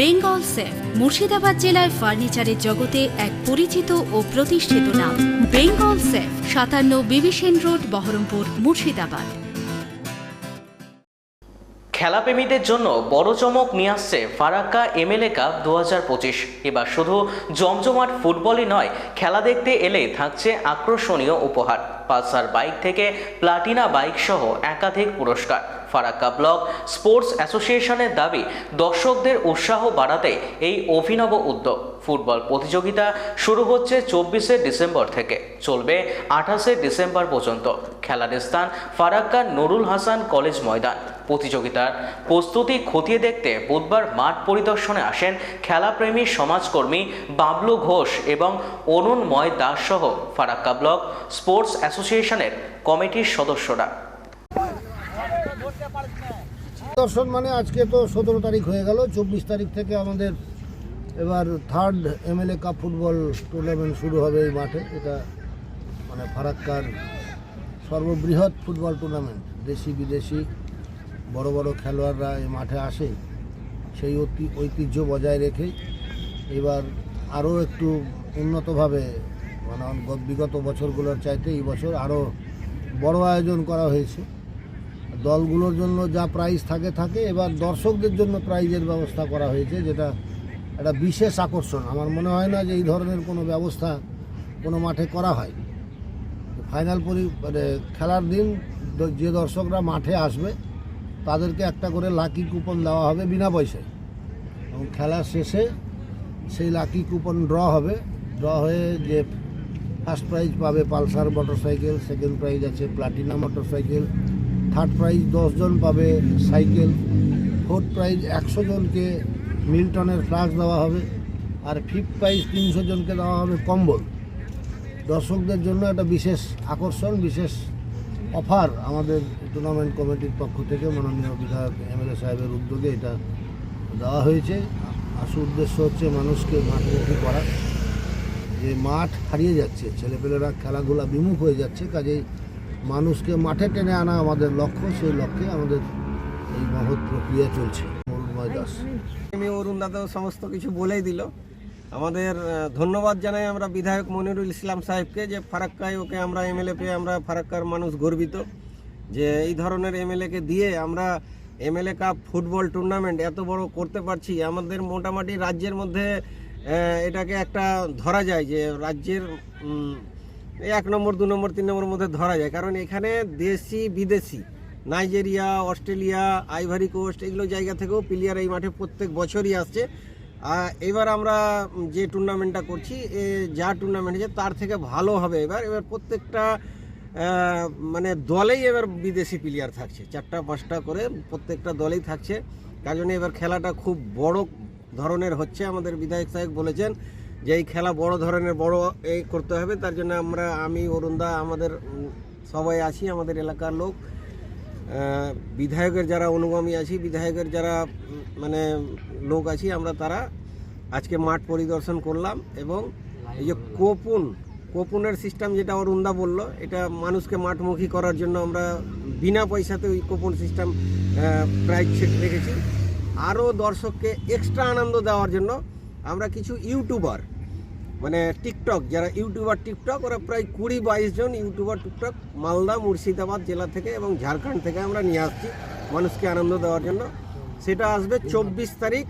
Bengal safe, Murshidabad জেলায় ফার্নিচারের জগতে এক পরিচিত ও প্রতিষ্ঠিত নাম। বেঙ্গল সেফ, সাতান্ন বিবিসেন রোড, বহরমপুর, মুর্শিদাবাদ। খেলাপ্রেমীদের জন্য বড় চমক নিয়ে আসছে ফারাক্কা এমএলএ কাপ দু হাজার পঁচিশ। এবার শুধু জমজমাট ফুটবলই নয়, খেলা দেখতে এলে থাকছে আকর্ষণীয় উপহার। পালসার বাইক থেকে প্লাটিনা বাইক সহ একাধিক পুরস্কার। ফারাক্কা ব্লক স্পোর্টস অ্যাসোসিয়েশনের দাবি, দর্শকদের উৎসাহ বাড়াতে এই অভিনব উদ্যোগ। ফুটবল প্রতিযোগিতা শুরু হচ্ছে চব্বিশে ডিসেম্বর থেকে। চলবে আঠাশে ডিসেম্বর পর্যন্ত। খেলার স্থান ফারাক্কা নুরুল হাসান কলেজ ময়দান। প্রতিযোগিতার প্রস্তুতি খতিয়ে দেখতে বুধবার মাঠ পরিদর্শনে আসেন খেলাপ্রেমী সমাজকর্মী বাবলু ঘোষ এবং অরুণময় দাস সহ ফারাক্কা ব্লক স্পোর্টস অ্যাসোসিয়েশনের কমিটির সদস্যরা। দর্শন মানে আজকে তো সতেরো তারিখ হয়ে গেল, চব্বিশ তারিখ থেকে আমাদের এবার third MLA cup football tournament শুরু হবে এই মাঠে। এটা মানে ফারাক্কার সর্ববৃহৎ ফুটবল টুর্নামেন্ট দেশি বিদেশি, বড় বড় খেলোয়াড়রা এই মাঠে আসে, সেই ঐতি- ঐতিহ্য বজায় রেখে এবার আরও একটু উন্নতভাবে মানে বিগত বছরগুলোর চাইতে এই বছর আরও বড় আয়োজন করা হয়েছে। দলগুলোর জন্য যা প্রাইজ থাকে থাকে। এবার দর্শকদের জন্য প্রাইজের ব্যবস্থা করা হয়েছে, যেটা একটা বিশেষ আকর্ষণ। আমার মনে হয় না যে এই ধরনের কোনো ব্যবস্থা কোনো মাঠে করা হয়। ফাইনাল পরি মানে খেলার দিন যে দর্শকরা মাঠে আসবে, তাদেরকে একটা করে লাকি কুপন দেওয়া হবে বিনা পয়সায়। এবং খেলার শেষে সেই লাকি কুপন ড্র হবে। ড্র হয়ে যে ফার্স্ট প্রাইজ পাবে পালসার মোটরসাইকেল সেকেন্ড প্রাইজ আছে প্লাটিনা মোটরসাইকেল থার্ড প্রাইজ জন পাবে সাইকেল। ফোর্থ প্রাইজ একশো জনকে মিল্টনের ফ্লাস্ক দেওয়া হবে। আর ফিফথ প্রাইজ তিনশো জনকে দেওয়া হবে কম্বল। দর্শকদের জন্য একটা বিশেষ আকর্ষণ, বিশেষ অফার আমাদের টুর্নামেন্ট কমিটির পক্ষ থেকে। মাননীয় বিধায়ক এম এল এ সাহেবের উদ্যোগে এটা দেওয়া হয়েছে। আসল উদ্দেশ্য হচ্ছে মানুষকে মাঠমুখী করা। যে মাঠ হারিয়ে যাচ্ছে, ছেলেপেলেরা খেলাধুলা বিমুখ হয়ে যাচ্ছে, কাজেই মানুষকে মাঠে টেনে আনা আমাদের লক্ষ্য, সেই লক্ষ্যে আমাদের এই মহৎ প্রক্রিয়া চলছে। অরুণময় দাস। আমি অরুণ দাদাও সমস্ত কিছু বলেই দিল। আমাদের ধন্যবাদ জানাই আমরা বিধায়ক মনিরুল ইসলাম সাহেবকে যে ফারাক্কায় ওকে আমরা এমএলএ পেয়ে আমরা ফারাক্কার মানুষ গর্বিত। যে এই ধরনের এমএলএকে দিয়ে আমরা এমএলএ কাপ ফুটবল টুর্নামেন্ট এত বড় করতে পারছি, আমাদের মোটামুটি রাজ্যের মধ্যে এটাকে একটা ধরা যায় যে রাজ্যের এক নম্বর, দু নম্বর, তিন নম্বরের মধ্যে ধরা যায়। কারণ এখানে দেশি, বিদেশি, নাইজেরিয়া, অস্ট্রেলিয়া, আইভারি কোস্ট, এগুলো জায়গা থেকেও প্লেয়ার এই মাঠে প্রত্যেক বছরই আসছে। এবার আমরা যে টুর্নামেন্টটা করছি যা টুর্নামেন্ট আছে তার থেকে ভালো হবে এবার। এবার প্রত্যেকটা মানে দলেই এবার বিদেশি প্লেয়ার থাকছে। চারটা, পাঁচটা করে প্রত্যেকটা দলেই থাকছে। তার জন্য এবার খেলাটা খুব বড় ধরনের হচ্ছে, আমাদের বিধায়ক সাহেব বলেছেন। যে খেলা বড় ধরনের, বড় এই করতে হবে, তার জন্য আমরা, আমি, অরুণদা, আমাদের সবাই আছি, আমাদের এলাকার লোক। বিধায়কের যারা অনুগামী আছি, বিধায়কের যারা মানে লোক আছি, আমরা তারা আজকে মাঠ পরিদর্শন করলাম এবং এই যে কোপুন, কোপুনের সিস্টেম যেটা অরুণদা বলল, এটা মানুষকে মাঠমুখী করার জন্য আমরা বিনা পয়সাতে ওই কোপন সিস্টেম প্রাইজ রেখেছি। আরও দর্শককে এক্সট্রা আনন্দ দেওয়ার জন্য আমরা কিছু ইউটিউবার মানে টিকটক, যারা ইউটিউবার টিকটক, ওরা প্রায় কুড়ি বাইশ জন ইউটিউবার টিকটক মালদা, মুর্শিদাবাদ জেলা থেকে এবং ঝাড়খণ্ড থেকে আমরা নিয়ে আসছি মানুষকে আনন্দ দেওয়ার জন্য। সেটা আসবে চব্বিশ তারিখ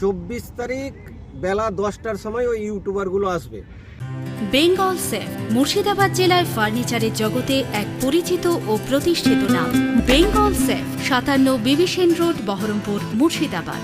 চব্বিশ তারিখ বেলা দশটার সময় ওই ইউটিউবারগুলো আসবে। বেঙ্গল সেফ, মুর্শিদাবাদ জেলায় ফার্নিচারের জগতে এক পরিচিত ও প্রতিষ্ঠিত নাম। বেঙ্গল সেফ, সাতান্ন বিবিসেন রোড, বহরমপুর, মুর্শিদাবাদ।